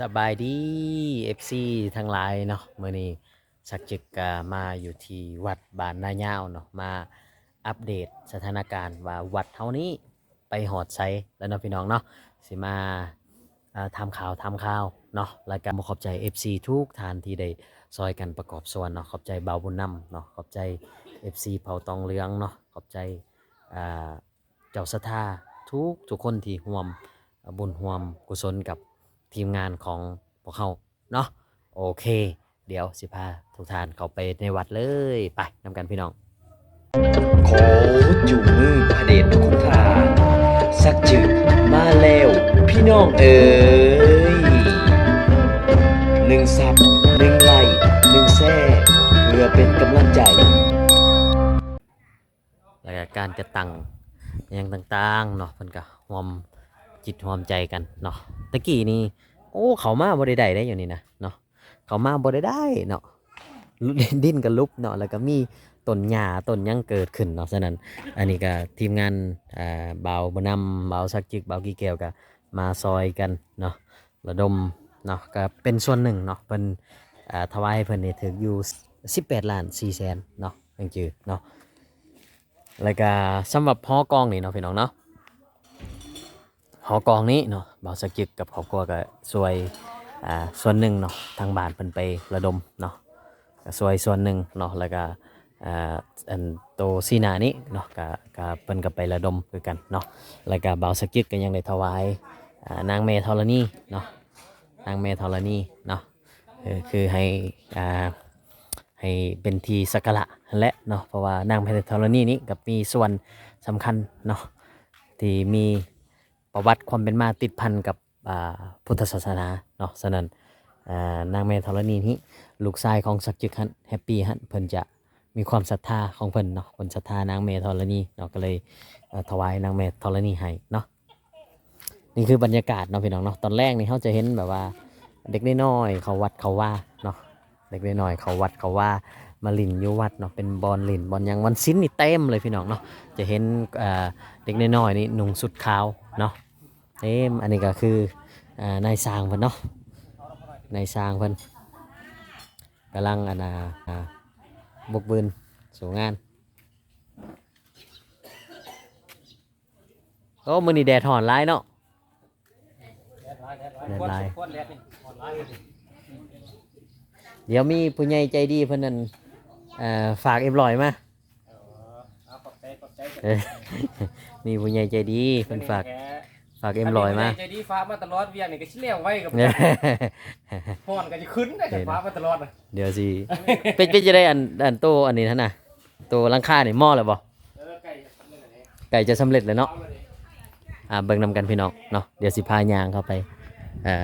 สบายดี FC ทั้งหลายเนาะเมื้อนี้สักจึกกามาอยู่ที่วัดบานนายาวเนาะมาอัปเดตสถานการณ์ว่าวัดเท่านี้ไปหอดไซแล้วเนาะพี่น้องเนาะสิมาทำข่าวทำข่าวเนาะแล้วก็ขอบใจ FC ทุกท่านที่ได้ซอยกันประกอบส่วนเนาะขอบใจเบาบุญนำเนาะขอบใจ FC เผาตองเหลืองเนาะขอบใจเจ้าสถาทุกทุกคนที่ร่วมบุญร่วมกุศลกับ ทีมงานของพวกเขาเนาะโอเค เดี๋ยวสิพาทุกท่านเข้าไปในวัดเลยไปนำกันพี่น้อง ขอจูงมือพระเดชพระคุณทานสักจืดมาแล้วพี่น้องเอ๋ยหนึ่งซับหนึ่งไหลหนึ่งแซ่เพื่อเป็นกำลังใจแล้วก็การจะตั้งอหยังต่างๆเนาะเพิ่นก็รวม จิตรวมใจกันเนาะตะกี้นี่โอ้เขามาบ่ได้ได้ได้อยู่นี่นะเนาะเขามาบ่ได้ได้เนาะดิ้นกันลุบเนาะแล้วก็มีต้นหญ้าต้นยังเกิดขึ้นเนาะฉะนั้น อันนี้ก็ทีมงานอ่าเบาบนำเบาสักจิกเบากี่แก้วก็มาซอยกันเนาะระดมเนาะก็เป็นส่วนหนึ่งเนาะเพิ่นอ่าถวายให้เพิ่นนี่ถึงอยู่ 18ล้าน4แสนเนาะจังจือเนาะแล้วก็สำหรับหอกองนี่เนาะพี่น้องเนาะ หอกองนี้เนาะบาสักจิกกับครอบครัวก็ช่วยอ่าส่วนหนึ่งเนาะทางบ้านเพิ่นไประดมเนาะก็ช่วยส่วนหนึ่งเนาะแล้วก็อ่าอันโตซีนานี้เนาะก็ก็เพิ่นก็ไประดมคือกันเนาะแล้วก็บ่าวสกิดก็ยังได้ถวายอ่านางเมธรณีเนาะนางเมธรณีเนาะคือให้อ่าให้เป็นทีสักการะและเนาะเพราะว่านางเมธรณีนี้กับมีส่วนสำคัญเนาะที่มี ประวัติความเป็นมาติดพันกับพุทธศาสนาเนาะฉะนั้นนางเมธรณีนี้ลูกชายของสักจิกฮันแฮปปี้ฮันเพิ่นจะมีความศรัทธาของเพิ่นเนาะคนศรัทธานางเมธรณีเนาะก็เลยถวายนางเมธรณีให้เนาะนี่คือบรรยากาศเนาะพี่น้องเนาะตอนแรกนี่เขาจะเห็นแบบว่าเด็กน้อยเขาวัดเขาว่าเนาะเด็กน้อยเขาวัดเขาว่ามาลินยูวัดเนาะเป็นบอลลินบอลยังวันสิ้นนี่เต็มเลยพี่น้องเนาะจะเห็นเด็กน้อยนี่นุ่งสุดขาว เนาะเต็มอันนี้ก็คืออ่านายสร้างเพิ่นเนาะนายสร้างเพิ่นกำลังอันน่ะอ่าบกบืนสู่งานโอ้มือนี่แดดหอนร้ายเนาะแดดร้ายเดี๋ยวมีผู้ใหญ่ใจดีเพิ่นนั่นเอ่อฝากเอ็มลอยมาเออ มีผู้ใหญ่ใจดีเพิ่นฝากฝากเอ็มลอยมาใจดีฟ้ามาตลอดเวียงนี่ก็ชิเลี้ยงไว้กับพอนก็จะขึ้นได้กับฟ้ามาตลอดนะเดี๋ยวสิเป็นเป็นจะได้อันอันโตอันนี้ท่านน่ะโตหลังคานี่หม้อเลยบ่เออไก่ทำเลยไหนไก่จะสำเร็จเลยเนาะเอาเลยอ่าเบิ่งนำกันพี่น้องเนาะเดี๋ยวสิพายางเข้าไปอ่า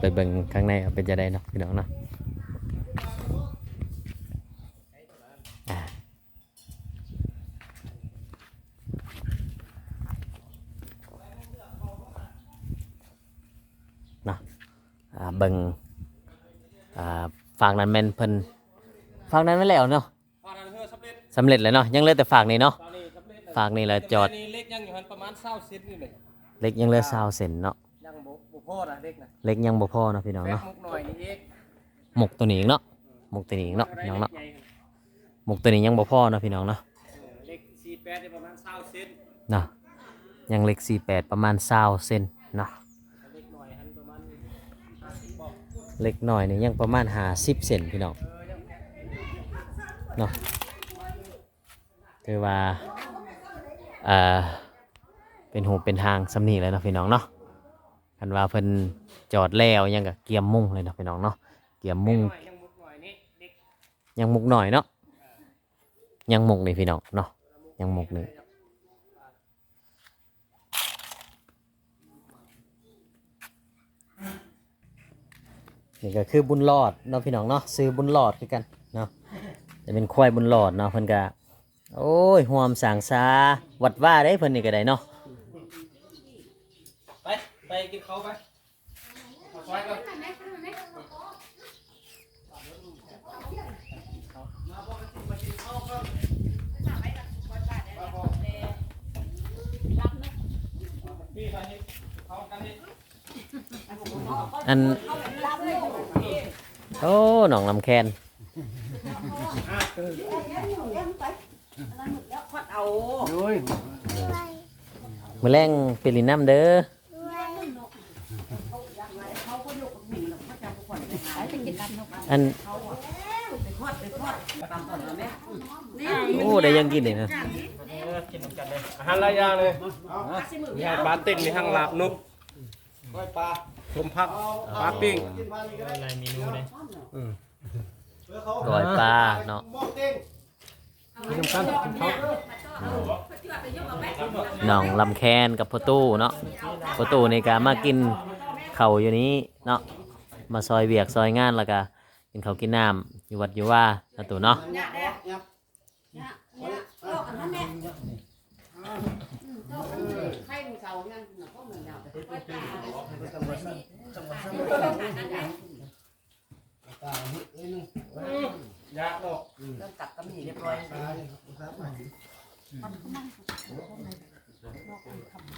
ไปเบิ่งข้างในว่าเป็นจะได้เนาะพี่น้องเนาะอ่าเนาะอ่า เบิ่งอ่าฝากนั้นแม่นเพิ่นฝากนั้นไม่นแล้วเนาะพอนั้นเฮ้อสำเร็จสำเร็จแล้วเนาะยังเหลือแต่ฝากนี่เนาะ ตอนนี้สำเร็จฝากนี่แหละจอดนี่เล็กยังอยู่หันประมาณ20เซนนี่เลยเล็กยังเหลือซาวเซนเนาะยังบ่บ่พอนะเล็กนะเล็กยังบ่พอเนาะพี่น้องแบกเนาะมุกหน่อยนี่เองหมกตัวนี้อีกเนาะหมกตัวนี้อีกเนาะพี่น้องเนาะใหญ่หมกตัวนี้ยังบ่พอเนาะพี่น้องเนาะเออเล็ก48นี่ประมาณ20เซน เนาะยังเล็ก48ประมาณ20เซนเนาะ เล็กหน่อยหันประมาณ50บอก เล็กหน่อยนี่ยังประมาณ50เซนพี่น้องเนาะคือว่าอ่าเป็นหูเป็นทางสำนีเลยเนาะพี่น้องเนาะคันว่าเพิ่นจอดแล้วยังกับเกียมมุ่งเลยเนาะพี่น้องเนาะเกียมมุ่งยังมุกหน่อยเล็กยังมุกหน่อยเนาะยังมุกนี่พี่น้องเนาะยังมุกนี่ นี่ก็คือบุญรอดเนาะพี่น้องเนาะซื้อบุญรอดคือกันเนาะจะเป็นควายบุญรอดเนาะเพิ่นก็โอ้ยห่วมสางซาวัดว่าได้เพิ่นนี่ก็ได้เนาะไปไปกินข้าวไปเอาซอยก่อนพี่ไปนี่เขากันนี่อันโอ้หนองลำแคนเอาโอ้ยมื้อแรงเป็นลินน้ำเด้ออันโอ้ได้ยังกินเลยนะอาหารหลายอย่างเลยมีอาหารปลาติ่นมีทั้งลาบนุกก้อยปลา ต้มผักปลาปิ้งก้อยปลาเนาะมีน้ำกันเขาหนองลำแคนกับพ่อตู้เนาะพ่อตู้ในการมากินเข่าวอยู่นี้เนาะมาซอยเวียกซอยงานแล้วก็กินข้าวกินน้ำอยู่วัดอยู่ว่านะตู่เนาะ ยากเนาะเริ่มตักก็มีเรียบร้อย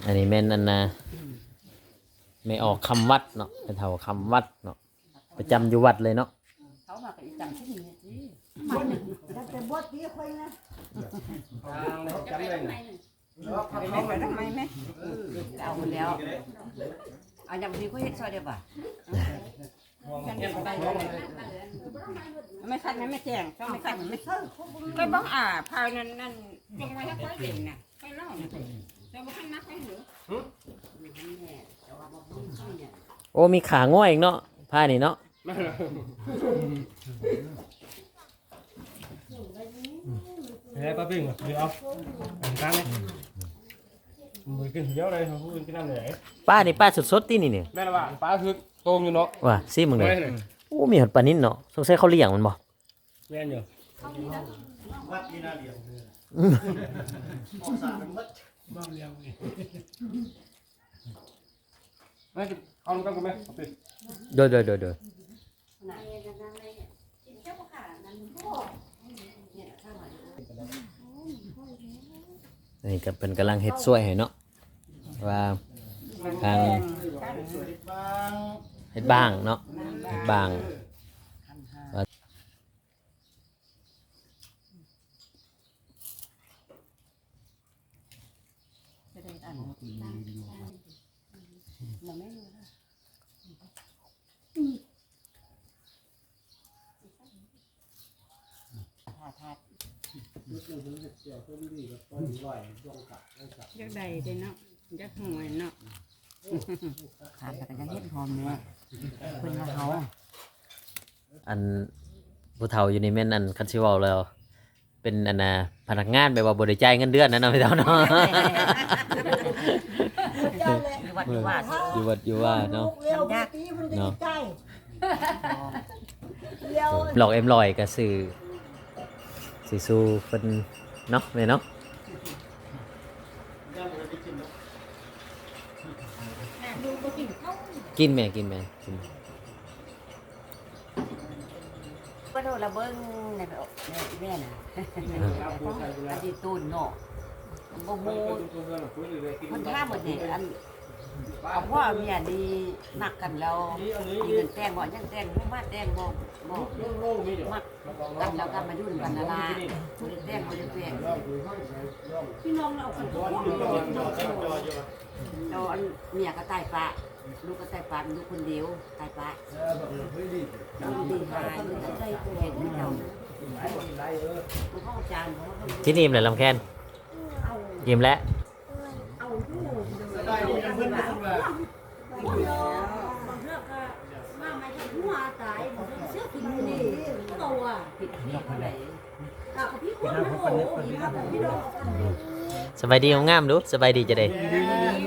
อันนี้แม่นอันนะไม่ออกคำวัดเนาะเป็นเท่าคำวัดเนาะประจำอยู่วัดเลยเนาะเขามากับอีจังที่นี่สิทางเลยจำเลยนะ ไม่ไปทำไมไหมเอาหมดแล้วเอาอย่างนี้ก็เห็ดซอยเดียวป่ะไม่คันไม่แจ้งช่องไม่คันไม่เท่าก็บ้องอ่าพายนั่นนั่นจงไว้ให้ค่อยเห็นน่ะค่อยเล่าน่ะจะมาขั้นนักให้หรือโอ้มีขาง่อยอีกเนาะผ้านี่เนาะเฮ้ยปลาปิ้งเดี๋ยวเอาอันกันเลย มือกินเยอะเลยเขาพูดกินน้ำไหนป้านี่ป้าสดๆที่นี่เนี่ยแม่ละว่าปลาคือโตงอยู่เนาะว่าซิมึงเลยไม่เลยโอ้มีหอดปลานิ่นเนาะสงสัยเขาเลี้ยงมันบ่แม่นอยู่ไม่เอาลงกันกูไหมเอาไปโดยโดยโดยโนี่ก็เป็นกำลังเฮ็ดช่วยให้เนาะว่าทางเฮ็ดบ้างเนาะเฮ็ดบ้าง ยักใดเด้เนาะยักหวยเนาะขาดแต่ยังเห็ดหอมเนี่ยเพิ่นว่าเขาอันผู้เฒ่าอยู่ในแม่นอันคันสิเว้าแล้ว เป็นอันน่ะพนักงานแบบว่าบ่ได้จ่ายเงินเดือนนะเนาะพี่เฒ่าเนาะหรือว่าที่ว่าสิอยู่วัดอยู่ว่าเนาะเร็วเมื่อกี้มันดีใจเร็วหลอกเอ็มลอยก็สื่อ สิสู้เพิ่นเนาะแม่เนาะกินแม่กินแม่กินก็โดนระเบิ้งในแบบแม่น่ะอดีตตูนเนาะบ่ฮู้มันท่าหมดนี่อัน เอาพ่อเมียดีมักกันแล้วมีเงินแต่งบ่ยังแต่งบ่มาแต่งบ่บ่มักกันแล้วกันมายุ่นกันนะล่ะบ่ได้แต่งบ่ได้แต่งพี่น้องเราคนเราอันเมียก็ตายปะลูกก็ตายปะลูกคนเดียวตายปะดีหายมันจะได้เห็นเจ้ามันเข้าจานเพราะว่ามันที่นี่มเลยลำแคนยิ้มแล้ว สบายดีงามๆดูสบายดีจะได้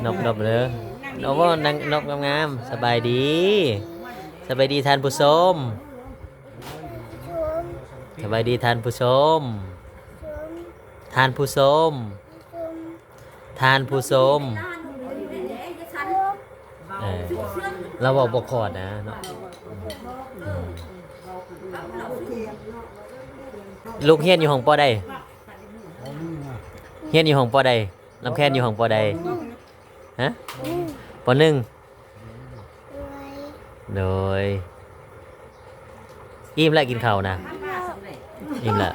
นบนบเลยนบว่านังนบงามๆสบายดี สบายดีทานผู้ชมสบายดีทานผู้ชมทานผู้ชมทานผู้ชม เราบอกบกคอดนะเนาะอืมลูกเฮียนอยู่ห้องปอใดเฮียนอยู่ห้องปอใดลำแคนอยู่ห้องปอใดฮะปอหนึ่งโดยอิ่มแล้วกินข้าวนะมาสำเร็จอิ่มแล้ว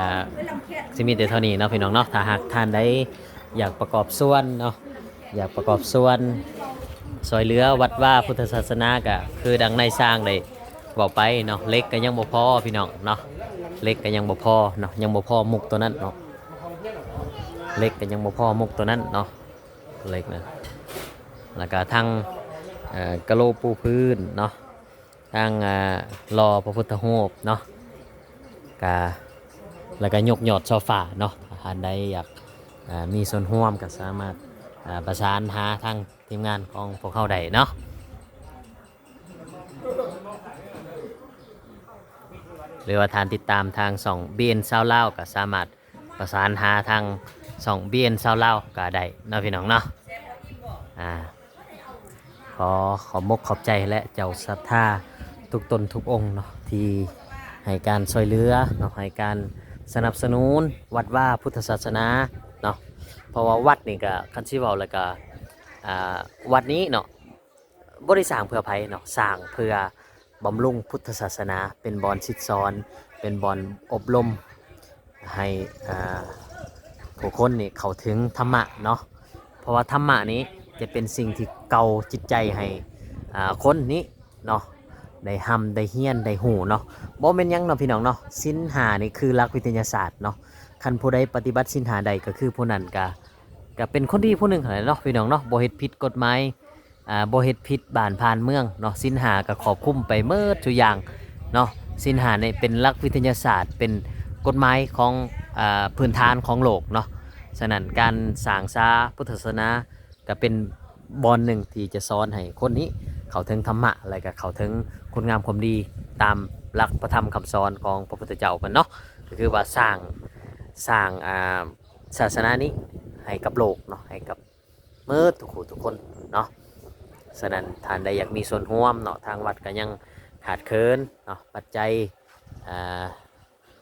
อ่าสิมีแต่เท่านี้เนาะพี่น้องเนาะถ้าหากท่านใดอยากประกอบส่วนเนาะอยากประกอบส่วนซอยเลือวัดว่าพุทธศาสนาก็คือดังในสร้างได้บอกไปเนาะเล็กก็ยังบ่พอพี่น้องเนาะเล็กก็ยังบ่พอเนาะยังบ่พอมุกตัวนั้นเนาะเล็กก็ยังบ่พอมุกตัวนั้นเนาะเล็กนะแล้วก็ทั้งกะโหลปูพื้นเนาะทั้งอ่ารอพระพุทธรูปเนาะ กาแล้วก็ยกยอดโซฟาเนาะถ้าท่านใดอยากอ่ามีส่วนร่วมก็สามารถประสานหาทางทีมงานของพวกเขาได้เนาะหรือว่าทานติดตามทางส่องเบียนเซาเล่าก็สามารถประสานหาทางส่องเบียนเซาเล่าก็ได้เนาะพี่น้องเนาะอ่าขอขอบมกขอบใจและเจ้าศรัทธาทุกตนทุกองค์เนาะที่ ให้การช่วยเหลือเนาะให้การสนับสนุนวัดว่าพุทธศาสนาเนาะเพราะว่าวัดนี่ก็คันสิเว้าแล้วก็วัดนี้เนาะบ่ได้สร้างเพื่อไผเนาะสร้างเพื่อบำรุงพุทธศาสนา เป็นบอนชิดซ้อน เป็นบอนอบรมให้ผู้คนนี่เข้าถึงธรรมะเนาะเพราะว่าธรรมะนี้จะเป็นสิ่งที่เกาจิตใจให้คนนี้เนาะ ได้หำได้เฮียนได้หูเนาะบ่เป็นยังเนาะพี่น้องเนาะสินหานี่คือหลักวิทยาศาสตร์เนาะคันผู้ใดปฏิบัติสินหาใดก็คือผู้นั้นก็ก็เป็นคนดีผู้หนึ่งหั่นแหละเนาะพี่น้องเนาะบ่เฮ็ดผิดกฎหมายอ่าบ่เฮ็ดผิดบ้านผ่านเมืองเนาะสินหาก็ครอบคลุมไปเมิดทุกอย่างเนาะสินหาเนี่ยเป็นหลักวิทยาศาสตร์ เป็นกฎหมายของอ่าพื้นฐานของโลกเนาะฉะนั้นการสร้างซาพุทธศาสนาก็เป็นบอนหนึ่งที่จะสอนให้คนนี้เขาถึงธรรมะอะไรก็เขาถึง คุณงามความดีตามหลักพระธรรมคำสอนของพระพุทธเจ้ากันเนาะก็คือว่าสร้างสร้างศาสนานี้ให้กับโลกเนาะให้กับเมื่อทุกคนทุกคนเนาะฉะนั้นท่านใดอยากมีส่วนร่วมเนาะทางวัดก็ยังขาดเคินเนาะปัจจัยอ่า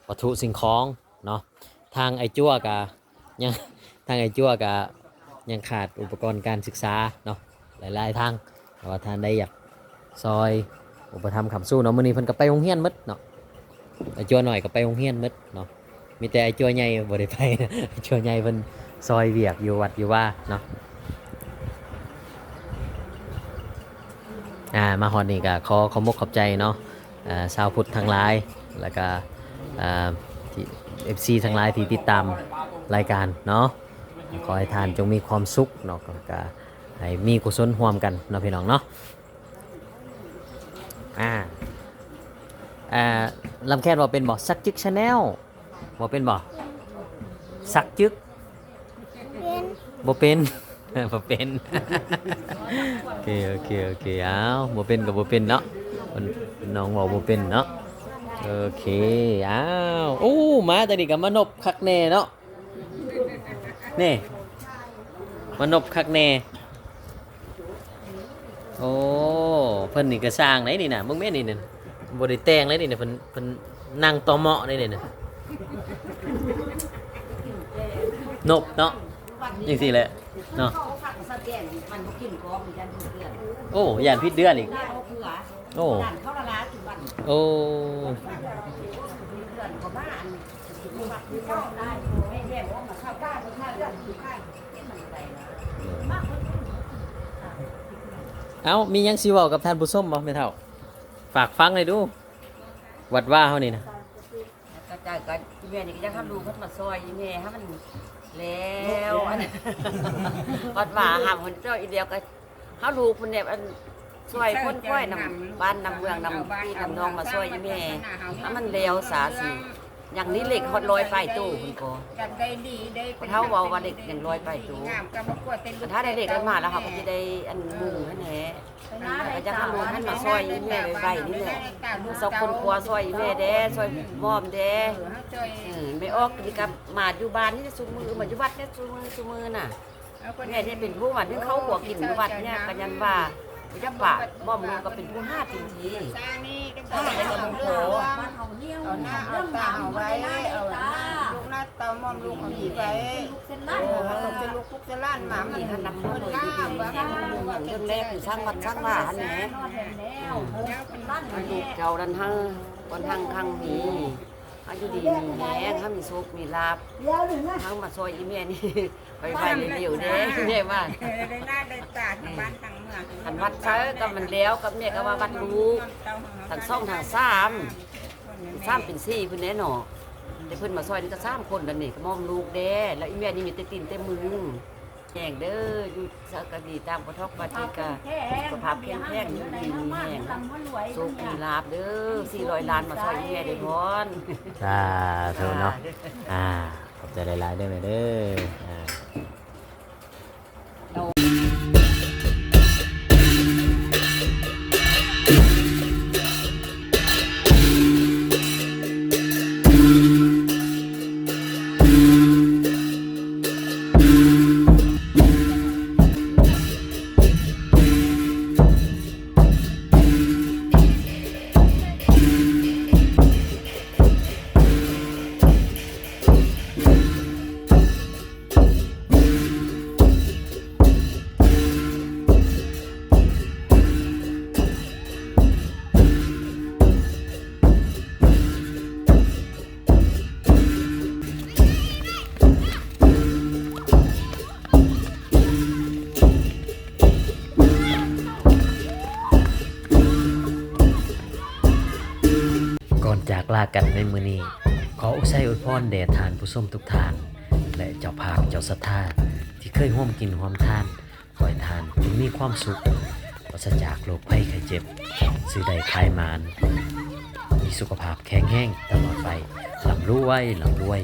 วัตถุสิ่งของเนาะทางไอจั่วก็ยังทางไอจั่วก็ยังขาดอุปกรณ์การศึกษาเนาะหลายๆทางแต่ว่าท่านได้อยากซอย อุปธรรมคำสู้เนาะมื้อนี้เพิ่นก็ไปโรงเรียนหมดเนาะไอ้จัวหน่อยก็ไปโรงเรียนหมดเนาะมีแต่ไอ้จัวใหญ่บ่ได้ไปไอ้จัวใหญ่เพิ่นซอยเวียกอยู่วัดอยู่ว่าเนาะอ่ามาฮอดนี่ก็ขอขอมกขอบใจเนาะอ่าชาวพุทธทั้งหลายแล้วก็อ่าที่ FC ทั้งหลายที่ติดตามรายการเนาะขอให้ทานจงมีความสุขเนาะก็ก็ให้มีกุศลร่วมกันเนาะพี่น้องเนาะ อ่าอ่าลำแค่นบอกเป็นบอกสักจึกชาแนลบอกเป็นบอกสักจึกบ่เป็นบ่เป็นโอเคโอเคโอเคเอาบ่เป็นกับบ่เป็นเนาะมันน้องบอกบ่เป็นเนาะโอเคอ้าวโอ้มาแต่นี่กับมานบคักแน่เนาะนี่มานบคักแน่ โอ้เพิ่นนี่ก็สร้างไหนนี่น่ะมึงแม่นี่น่ะบ่ได้แต่งเลยนี่น่ะเพิ่นเพิ่นนั่งตอเหมาะนี่น่ะนบเนาะจังซี่แหละเนาะโอ้ย่านพิษเดือนอีกได้โอ้โอ้ เอ้ามีหยังสิเว้ากับท่านผู้ชมบ่แม่เฒ่า ฝากฟังหน่อยดู วัดว่าเฮานี่นะกระจายกันแม่นี่ก็จะทำดูเพิ่นมาซอยแม่ให้มันแล้วอันวัดว่าหาคนเจ้าอีเดียวก็เฮาดูเพิ่นเนี่ยอันช่วยคนค่อยนำบ้านนำเมืองนำพี่นำน้องมาช่วยแม่ถ้ามันแล้วสาสิ อย่างนี้เหล็กฮอดลอยไปตู้คุณก็จัดได้ดีได้เท่าเว้าว่าเด็กอย่างลอยไปตู้ งามกับประกวดเป็นแต่ถ้าได้เด็กกันมาแล้วค่ะก็จะได้อันมุงนั่นแหละก็จะทำมุงให้มาช่วยอีแม่ไปไปนี่แหละ สองคนครัวช่วยอีแม่เด้ช่วยมอมเด้ช่วยเออไม่ออกนี่กับมาอยู่บ้านนี่ซุมือมาอยู่วัดเนี่ยซุมือซุมือน่ะแม่เนี่ยเป็นผู้วัดที่เขาหัวกินอยู่วัดเนี่ยกันยันว่า พระปะม่อมลูกก็เป็นผู้ห้าจริงทีสร้านี่ก็ได้กับมงโถบ้านเฮาเหี้ยวเอาหน้าเอาตาเอาไว้เอาหน้าลูกหน้าเตามอมลูกของพี่ไว้เส้นเอล้านอจะลูกคุกจะล้านหมามีหันนำคนล่ามว่าเรื่องแรกคือสร้างวัดสร้างว่าอันแหนนอนแล้วล้านมันแลูกเจ้าดันทั้งวันทั้งข้างมีอายุดีมีแหงถ้ามีสุขมีลาบเดี๋ยวหนึ่งนะทั้งมาซอยอีแม่นี่ ไปไปเร็วๆเด้แม่ว่าได้หน้าได้ตาทางบ้านทางเมืองขันวัดใช้กับมันแล้วกับแม่ก็ว่าวัดลูกทางซ่องทางสามสามเป็นสี่เพิ่นแน่หนอแต่เพิ่นมาซอยนี่ก็สามคนนั่นนี่ก็มอมลูกเด้แล้วอีแม่นี่มีแต่ตีนแต่มือแห้งเด้ออยู่สักกะดีตามกระทบปฏิกาสุขภาพแข็งแรงอยู่ดีมีแรงสุขมีลาบเด้อ400ล้านมาซอยอีแม่ได้พรสาธุเนาะอ่า ขอบใจหลายๆเด้ไหมเด้อ ลากันในมือนี้ ขออุชัยอวยพรแด่ทานผู้ส้มทุกทาน และเจ้าภาคเจ้าศรัทธาที่เคยห่วมกินห่วมทานปล่อยทานจงมีความสุขปราศจากโรคภัยไข้เจ็บสื่อใดคลายมาน มีสุขภาพแข็งแห้งตลอดไปลำรวยลำรวย